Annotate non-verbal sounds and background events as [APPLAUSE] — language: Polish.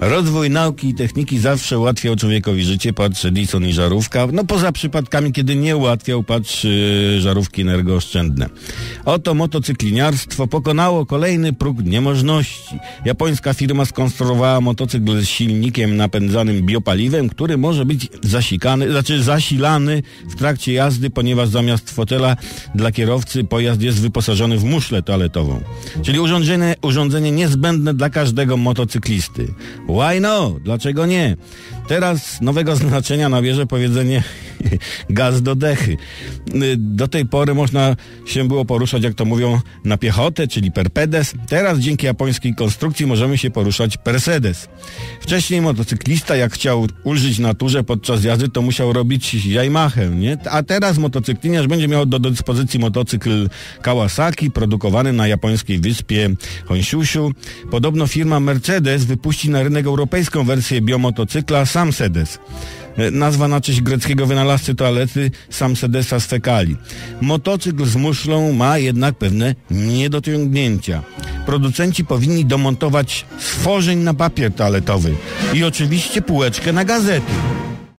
Rozwój nauki i techniki zawsze ułatwiał człowiekowi życie, patrz Edison i żarówka. No poza przypadkami, kiedy nie ułatwiał, patrz yy, żarówki energooszczędne. Oto motocykliniarstwo pokonało kolejny próg niemożności. Japońska firma skonstruowała motocykl z silnikiem napędzanym biopaliwem, który może być zasikany, znaczy zasilany w trakcie jazdy, ponieważ zamiast fotela dla kierowcy pojazd jest wyposażony w muszlę toaletową. Czyli urządzenie, urządzenie niezbędne dla każdego motocyklisty. Why no? Dlaczego nie? Teraz nowego [LAUGHS] znaczenia nabierze powiedzenie [LAUGHS] gaz do dechy. Do tej pory można się było poruszać, jak to mówią, na piechotę, czyli perpedes. Teraz dzięki japońskiej konstrukcji możemy się poruszać persedes. Wcześniej motocyklista, jak chciał ulżyć naturze podczas jazdy, to musiał robić jajmachę, nie? A teraz motocykliniarz będzie miał do dyspozycji motocykl Kawasaki, produkowany na japońskiej wyspie Honshu. Podobno firma Mercedes wypuści na rynek europejską wersję biomotocykla Samsedes. Nazwa na cześć greckiego wynalazcy toalety Samsedesa z fekali. Motocykl z muszlą ma jednak pewne niedociągnięcia. Producenci powinni domontować stworzeń na papier toaletowy i oczywiście półeczkę na gazety.